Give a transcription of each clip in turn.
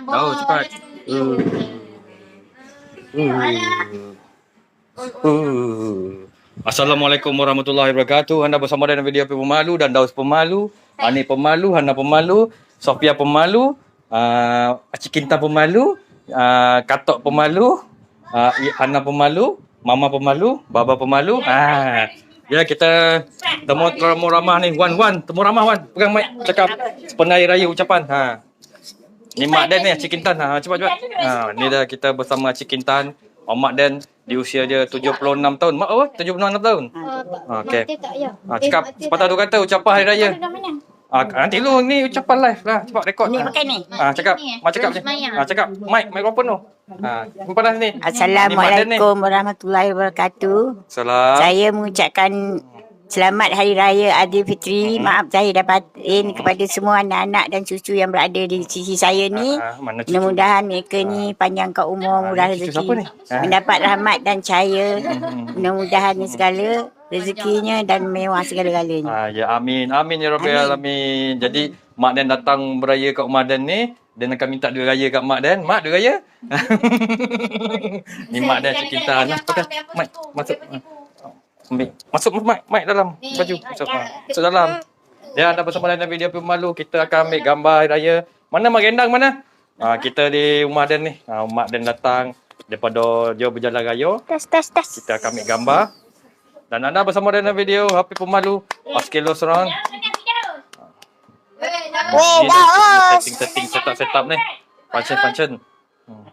Sambut. Oh, cepat. Uh. Uh. Assalamualaikum warahmatullahi wabarakatuh. Anda bersama dengan video pemalu dan Daus pemalu. Ani pemalu, Hana pemalu, Sofia pemalu, uh, Acik Kinta pemalu, uh, Katok pemalu, uh, Hana pemalu, Mama pemalu, Baba pemalu. Ah. Ya kita temu temu ramah ni. Wan Wan, temu ramah Wan. Pegang mic cakap sepenuh raya ucapan. Ha. Ni Mak Dan ni, Cik Kintan. Ha, cepat cepat. Ha, ni dah kita bersama Cik Kintan. Oh, Mak Dan di usia dia 76 tahun. Mak apa? 76 tahun. Ha, okey. Ha, cakap sepatah dua kata ucapan hari raya. Ha, nanti lu ni ucapan live lah. Cepat rekod. Ni pakai ni. Ha, cakap. Mak cakap je. Ha, cakap. Mic, mikrofon tu. Ha, panas ni. Assalamualaikum warahmatullahi wabarakatuh. Salam. Saya mengucapkan selamat Hari Raya Aidilfitri. Maaf saya dapatin kepada semua anak-anak dan cucu yang berada di sisi saya ni. Ah, mana cucu? Mudah-mudahan mereka ni panjang kat umur, Ah, murah siapa rezeki. Ah. Mendapat rahmat dan cahaya. Mudah-mudahan ni segala rezekinya dan mewah segala-galanya. Ah, ya amin. Amin ya Rabbil Amin. alamin. Jadi Mak Dan datang beraya kat rumah Dan ni, Dan akan minta duit raya kat Mak Dan. Mak duit raya? ni Mak Dan Cik Kinta. Nah, pakai mic masuk. Ah, Ambil. Masuk mic, mic dalam baju. Masuk, ah. masuk dalam. Ya, anda bersama dengan video pemalu. Kita akan ambil gambar raya. Mana Mak Gendang mana? Ah, kita di rumah Dan ni. Ah, Mak Dan datang daripada dia berjalan raya. Tes, tes, tes. Kita akan ambil gambar. Dan anda bersama dengan video HP Pemalu. Askelo Surround. Weh, Ni dah, dah os. setting-setting setup-setup ni. Function-function.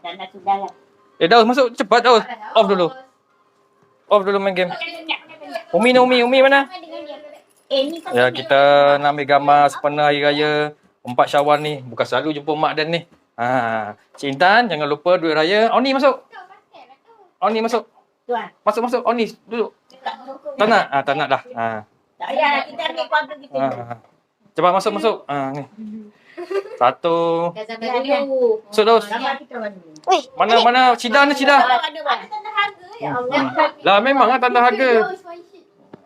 Dah, dah, sudah lah. Eh Daus masuk cepat Daus. Off dulu. Off dulu main game. Umi ni Umi, Umi mana? Eh, ni kau Ya kita nak ambil gambar sepenuh hari raya empat Syawal ni. Bukan selalu jumpa mak dan ni. Ha, Cik Intan jangan lupa duit raya. Oni masuk. Oni masuk. Masuk masuk Oni duduk. Tak nak? Ah tak nak dah. Ha. Tak payah, kita ambil keluarga kita. ha. Cepat masuk masuk. Ha ni. Satu. Masuk kita dulu. Mana mana Cida ni Cida. Ada, Wan. Lah memang lah tanda harga.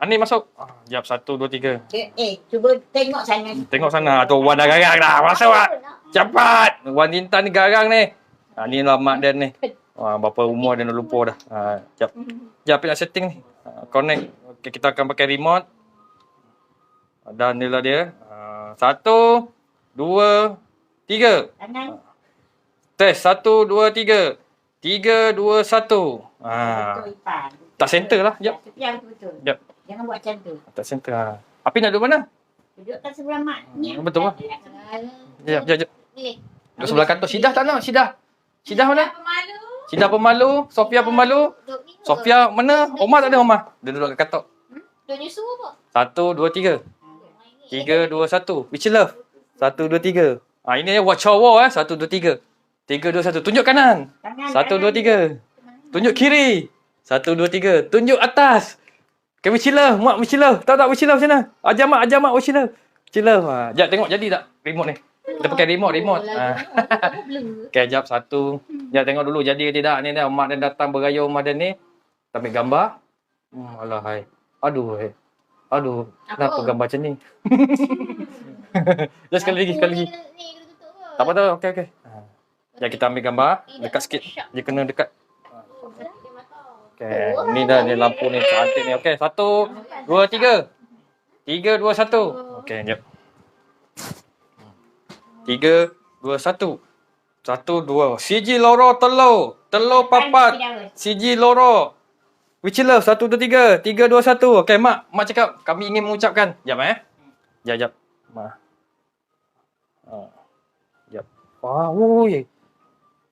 Ani masuk. Ah, jap satu dua tiga. Eh, eh, cuba tengok sana. Tengok sana. Tu Wan dah garang dah. Masuk lah. Cepat. Wan Intan ni garang ni. Ha, ni lah mak Dan ni. Wah, berapa umur dia dah lupa dah. Ha, jap. Jap nak setting ni. Ha, connect. Okay, kita akan pakai remote. Dan ni lah dia. Ha, satu, dua, tiga. Kanan. Test. Satu, dua, tiga. Tiga, dua, satu. Ha, Ipan. tak center lah. Jap. Yang betul. Jap. Jangan buat macam tu. Tak. Ha. Api nak duduk mana? Dudukkan sebelah mak. Ni. Hmm, betul lah. Jap, jap, jap. Ni. Duduk sebelah kantor. Sidah tak nak? Sidah. Sidah mana? Sidah pemalu. Sofia pemalu. Sofia mana? Omar tak ada Omar. Dia duduk kat katok. Dia nyusu apa? Satu, dua, tiga. Tiga, dua, satu. Which love? Satu, dua, tiga. Ah ini ya watch our eh. Satu, dua, tiga. Tiga, dua, satu. Tunjuk kanan. Satu, dua, tiga. Tunjuk kiri. Satu, dua, tiga. Tunjuk atas. Okay, which love? Mak, which love? Tahu tak which love macam mana? Ajar mak, ajar mak, which love? Which love? Ha. Jap, tengok jadi tak remote ni? Kita pakai remote, remote. Ha. Okay, jap satu. Jap tengok dulu jadi ke tidak ni dah. Mak dan datang beraya rumah dia ni. Ambil gambar. Hmm, alah hai. Aduh hai. Aduh, kenapa Apa? gambar macam ni? Just sekali lagi, sekali lagi. Tak apa tak apa. Okey okey. Ha. Jap kita ambil gambar. Dekat sikit. Dia kena dekat. Okey, ni dah ni lampu ni cantik ni. Okey, satu, dua, tiga. Tiga, dua, satu. Okey, jap. Tiga, dua, satu. Satu, dua. Siji loro telur. Telur papat. Siji loro. Which love? Satu, dua, tiga. Tiga, dua, satu. Okey, Mak. Mak cakap kami ingin mengucapkan. Jap eh. Jap, jap. Mak. Ha. Jap. Wah, ui.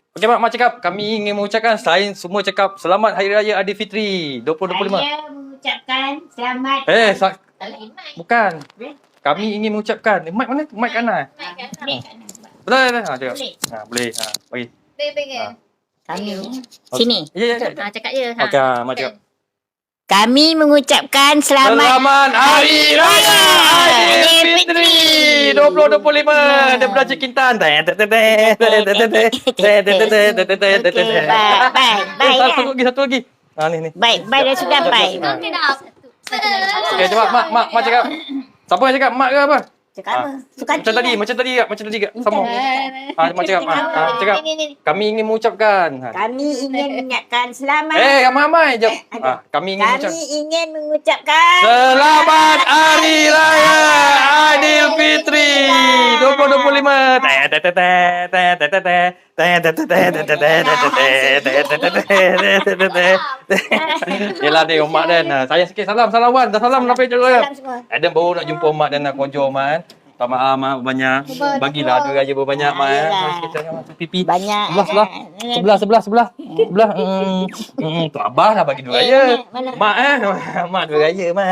Okey, Mak. Mak cakap kami ingin mengucapkan. Selain semua cakap selamat Hari Raya Aidilfitri 2025. Saya mengucapkan selamat. Eh, sa- bukan. Kami ingin mengucapkan. Eh, mic mana? Mic kanan. Mic kan? Ambil kat mana? Betul, betul. Ha, cakap. Boleh. Ha, boleh. Ha, bagi. Baik, baik kan? Kami. Sini. Ya, ya, ya. Ha, cakap je. Ha. Okey, ha, Mak cakap. Kami mengucapkan selamat. Selamat Hari Raya Aidilfitri 2025 daripada Cik Kintan. Okey, baik, baik, Satu ya. lagi, satu lagi. Ha ni ni. Baik, baik dah sudah baik. Okey dah. Okey, cepat mak mak mak cakap. Siapa yang cakap mak ke apa? Cakap apa? Suka Macam tadi, macam tadi kak, macam tadi kak. Sama. Ah, Ha, macam cakap. Ha, ha, cakap. Kami ingin mengucapkan. Ha. Kami ingin mengingatkan selamat. Eh, ramai-ramai je. Ha, kami ingin mengucap. Kami ingin mengucapkan Selamat Hari Raya Aidilfitri 2025. Teh teh teh teh teh teh teh Yelah ni Umat dan. Ah, saya sikit salam Salam Wan. Dah salam sampai cakap Salam Adam baru nak jumpa Umat dan Kojo Umat eh. Tak maaf Umat banyak. Bagilah Dua raya berbanyak Umat eh. Banyak. Sebelah sebelah. Sebelah sebelah sebelah. Sebelah mm, mm, mm. Tu Abah dah bagi dua raya. Mak eh. Mak dua raya Mak.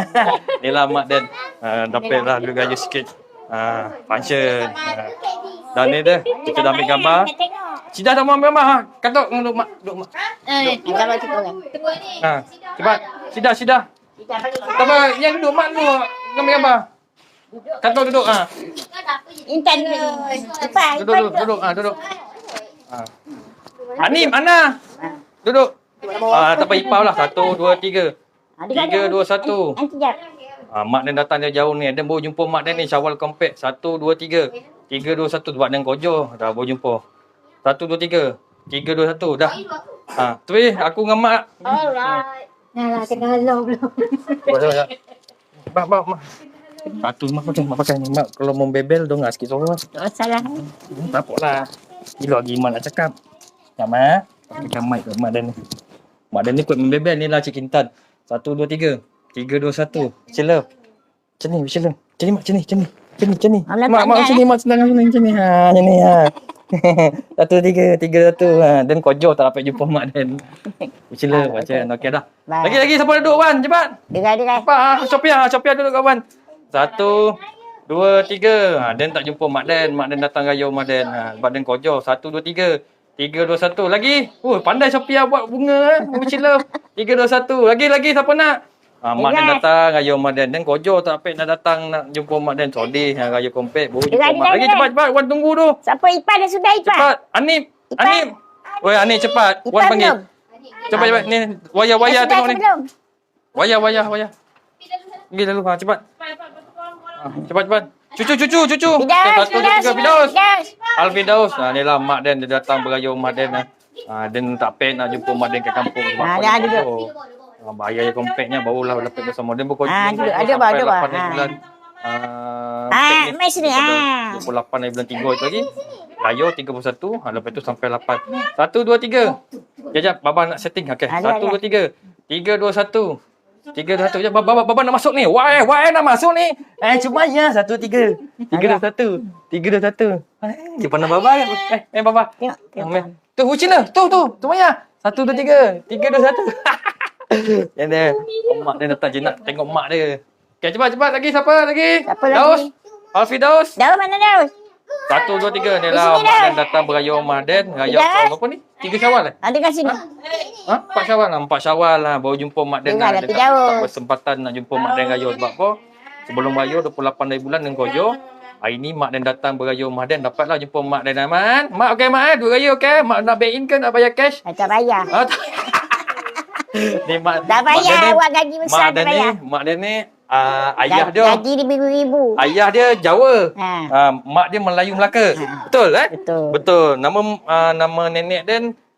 Yelah Mak dan. Ah, Dapatlah dua raya sikit. Ah, Function. Ah. Dan ni dah Kita dah ambil gambar. Sidah dah mau ambil gambar. Ha? Katok duduk Mak. Duduk Mak. Eh, Gambar tu orang. Tunggu ni. Ha. Cepat. Sidah, sidah. Kita bagi. Tak apa. Yang duduk Mak dulu. Ambil gambar. Katok duduk. Ha. Intan dulu. Ipan, Duduk, duduk, duduk. Ha, duduk. Ha. Anim, Ana. Duduk. Ah, tak apa ipau lah. Satu, dua, tiga. Tiga, dua, satu. Nanti jap. Ah, mak dan datang dia jauh ni. Dan baru jumpa mak dan ni. Syawal compact. Satu, dua, tiga. Tiga, dua, satu. Buat dan kojo. Dah baru jumpa. Satu, dua, tiga. Tiga, dua, satu. Dah. Ha, tu eh. Aku dengan mak. Alright. Nah lah, tengah halau belum. Mak, mak, mak. Satu mak pakai, mak pakai ni. Mak kalau mau bebel, dong lah sikit suara. Tak salah. Hmm, tak apa lah. Gila lagi mak nak cakap. Ya, mak. Pakai mic kat mak dan ni. Mak dan ni kuat membebel ni lah Cik Kintan. Satu, dua, tiga. Tiga, dua, satu. Cila. Macam ni, macam ni. Macam ni, mak. Macam ni, macam ni. Macam ni, macam ni. Alah, Mak, mak banyak, macam ni, mak senang macam ni, macam ni. Ha, macam ni, ha. satu, tiga, tiga, satu. Ha. Dan kojo tak dapat jumpa mak dan. Cila, macam Okey dah. Baik. Lagi, lagi. Siapa duduk, Wan? Cepat. Dengar, dengar. Apa? Ha, Sophia, Sophia duduk kawan. Satu, dua, tiga. Ha, Dan tak jumpa Mak Dan. Mak Dan datang raya Mak Dan. Ha, Mak Dan kojo. Satu, dua, tiga. Tiga, dua, satu. Lagi. Oh, pandai Sophia buat bunga. Eh. Cila. Tiga, dua, satu. Lagi, lagi. Siapa nak? Ha, Mak Dan datang raya Mak Dan. Dan kojo tak apa nak datang nak jumpa Mak Dan. Sodih. Ha, raya kompet. Baru jumpa Mak. Lagi cepat, cepat. Wan tunggu tu. Siapa Ipan dah sudah Ipan? Cepat. Anip. Ipan. Anip. Woi, Anip cepat. Wan panggil. belum? Cepat, cepat. Ni, wayar-wayar sudah tengok ke ni. belum? Wayar, wayar, wayar. Pergi lalu. Ha, cepat. Ha, cepat, cepat. Cucu, cucu, cucu. Fidaus, dua, Fidaus, Fidaus. Fidaus. Al-Fidaus. Ha, ni lah Mak Dan. Dia datang beraya Mak Dan. Ha. Dan tak payah nak jumpa Mak Dan kat kampung. Ha, dah dia duduk. Ha, bayar je kompetnya barulah dapat bersama. Dan berkongsi. Ha, duduk. Ada bah, ada bah. Ha. bulan. Uh, Ah, mai sini. Ah. 28 hari bulan 3 itu lagi. Raya 31. Ha, lepas tu sampai 8. 1, 2, 3. Sekejap. Baba nak setting. Okay. Ada, 1, ada. 2, 3. 3, 2, 1. Tiga, dua, satu. Sekejap, Baba, Baba nak masuk ni. Wah, eh, wah, eh, nak masuk ni. Eh, cuma ya. Satu, tiga. Tiga, dua, satu. Tiga, dua, satu. Eh, dia pandang Baba. Eh, eh, Baba. Tengok, tengok. Tu, Ucina. Tu, tu. Cuma ya. Satu, dua, tiga. Tiga, dua, satu. Yang dia. Oh, mak dia datang je nak tengok mak dia. Okay, cepat, cepat. Lagi siapa lagi? Siapa lagi? Daus. Alfi Daus. Daus mana Daus? Satu, dua, tiga. Ni lah. Mak dan datang beraya Mak Dan. Raya Daus. apa ni? Tiga syawal eh? Ada kat sini. Ha? Empat syawal lah. Empat syawal lah. Baru jumpa Mak Dan. Dengar lah. lah, Dia tak, tak bersempatan nak jumpa Mak Dan raya. Sebab apa? Sebelum raya 28 hari bulan dengan Kojo. Hari ni Mak Dan datang beraya Mak Dan. Dapatlah jumpa Mak Dan. Aman. Mak okey Mak eh? Dua raya okey? Mak nak back in ke nak bayar cash? Ah, Tak bayar. Ah, tak. Ni mak mak bayar. dia ni- Awak gaji besar Mak dia ni, mak dia ni uh, ayah dia. Gaji ribu-ribu. Ayah dia Jawa. Ha. Uh, mak dia Melayu Melaka. Betul eh? Betul. Betul. Nama uh, nama nenek dia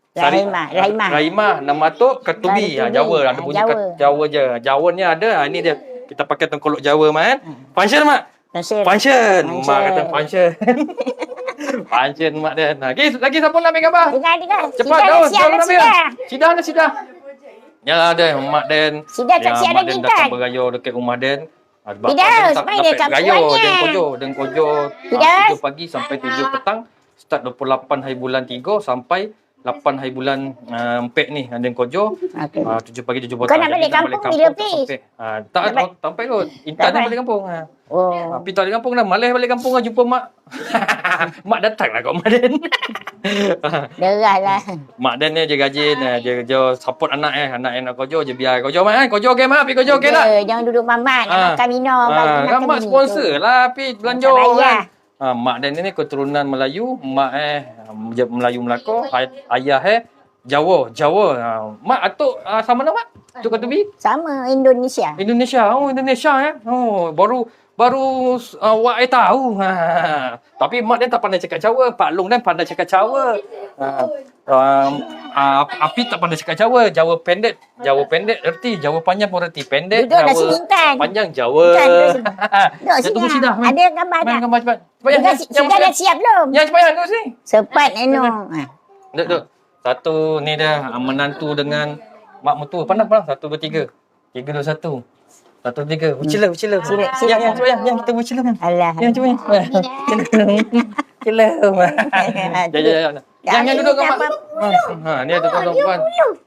Rahimah, Rahimah. Rahimah. Nama atuk Ketubi. Ha, Ketubi. Jawa. Ada Ha, bunyi Jawa. Jawa. Jawa je. Jawa ni ada. Ha, ni dia. Kita pakai tengkolok Jawa mak kan. Function mak. Function. Function. Mak kata function. function mak dia. Nah, lagi, lagi siapa nak ambil gambar? Dengar, dengar. Cepat Sidah, dah, sidah. Sidah dah, sidah. Ya lah Den, Mak Den. Sudah tak siapa Den datang beraya dekat rumah Den. Ah, Tidak, sampai dia kat raya Den Kojo, Den Kojo. Ah, Tidak. 7 pagi sampai 7 petang. Start 28 hari bulan 3 sampai 8 hari bulan uh, Empek ni. Dan kojo. Okey. Ah, 7 pagi 7 Kau petang. nak Jadi balik dah kampung bila tak sampai. Ah, tak, Nak balik- tak sampai kot. Intan Tak balik. kampung. Ha. Oh. Tapi tak balik kampung dah. Malas balik kampung lah jumpa mak. mak datang lah kat Mak Den. Derah lah. Mak Dan ni je rajin eh, dia dia support anak eh anak yang nak kojo je biar kojo mak kan kojo okey mak pergi kojo okey tak Ya, Jangan duduk mamat. Nak Ah. makan minum. kan mak sponsor lah pi belanja Tak bayar. kan ah mak Dan ni keturunan Melayu mak eh Melayu Melaka ay- ayah eh Jawa Jawa ah, mak atuk ah, sama nama mak atuk kata bi Sama Indonesia. Indonesia oh Indonesia eh oh baru baru uh, Wak I tahu. Ha. Tapi mak dia tak pandai cakap Jawa. Pak Long dan pandai cakap Jawa. Ha. Um, uh, Api tak pandai cakap Jawa. Jawa pendek. Jawa pendek erti. Jawa panjang pun erti. Pendek Duduk Jawa. intan. Panjang Jawa. Duduk. Duduk tunggu sini. Sidah. lah. Ada gambar Main tak? gambar cepat. Cepat yang, sudah yang, dah siap belum? yang cepat yang duduk sini. Sepat Anu. Ha. Duduk, duduk. Satu ni dia ah, menantu dengan mak mertua. Pandang, pandang. Satu, dua, tiga. Tiga, dua, satu. Satu, tiga. Ucila, ucila. Yang, sila. yang, cuba yang. Yang kita ucila kan. Alah. Yang cuba yang. Ucila. Ya, ya, ya. Yang, yang duduk kat mak. Ha, ni ada tuan puan.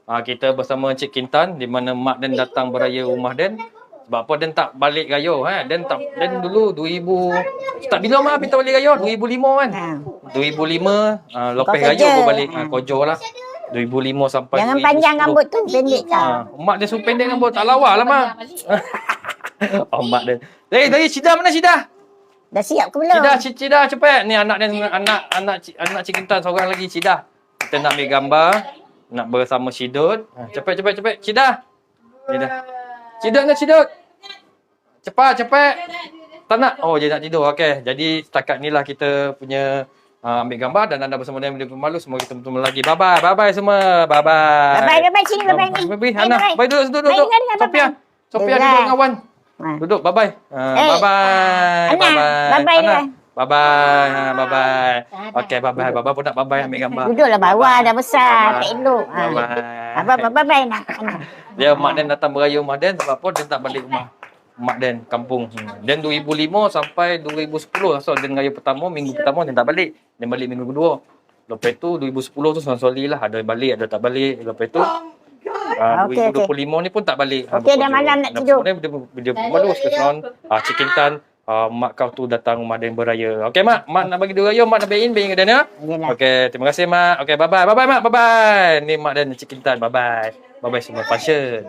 Ha, kita bersama Encik Kintan di mana mak Dan datang beraya rumah Dan. Sebab apa Dan tak balik gayo ha. Dan tak Dan dulu 2000 tak bila mak kita balik gayo 2005 kan. Ha. 2005 uh, lepas Kau raya kerja. baru balik Ha. uh, Kojo lah 2005 sampai Jangan 2010. panjang rambut tu, pendek kau. Ha, mak dia suruh pendek rambut tak lawa lah mak. oh, mak dia. Dari dari Cida mana Cida? Dah siap ke belum? Cida Cida, Cida cepat. Ni anak dia anak anak anak Cik Kintan seorang lagi Cida. Kita nak ambil gambar nak bersama Sidut. Ha, cepat cepat cepat Cida. Cida. Cida nak Sidut. Cepat cepat. Tak nak. Oh dia nak tidur. Okey. Jadi setakat ni lah kita punya uh, ambil gambar dan anda bersama dengan video pemalu. Semoga kita bertemu lagi. Bye bye. Bye bye semua. Bye bye. Bye bye, bye bye. Sini, bye bye ni. Bye bye. Bye, Hana. bye. Bye duduk duduk Bye duduk. dengan dengan, bye Sophia. bye. Sophia Duduk duduk lah. dengan Wan. Duduk. Bye bye. Uh, Eh, bye bye. Ana, Bye bye. bye-bye Ana. dia. Bye bye. Ha, bye bye. Okey bye bye. Bye bye pun nak bye bye ambil gambar. Duduklah bawah dah besar. Tak elok. Bye bye. Apa apa bye bye nak. Dia mak Dan datang beraya rumah Dan sebab apa dia tak balik rumah mak Dan kampung. Hmm. Dan 2005 sampai 2010 so Dan raya pertama minggu pertama dia tak balik. Dia balik minggu kedua. Lepas tu 2010 tu sorry lah ada balik ada tak balik. Lepas tu Uh, Okey, 2025 ni pun tak balik. Okey, dah malam nak tidur. Dia, dia, dia malu sekarang. Ah, Cik Kintan, ah, mak kau tu datang rumah Dan beraya. Okey mak, mak nak bagi dua raya, mak nak bayin, bayin ke Dan? Yelah. Okey, terima kasih mak. Okey, bye bye. Bye bye mak. Bye bye. Ni mak dan Cik Kintan. Bye bye. Bye bye semua passion.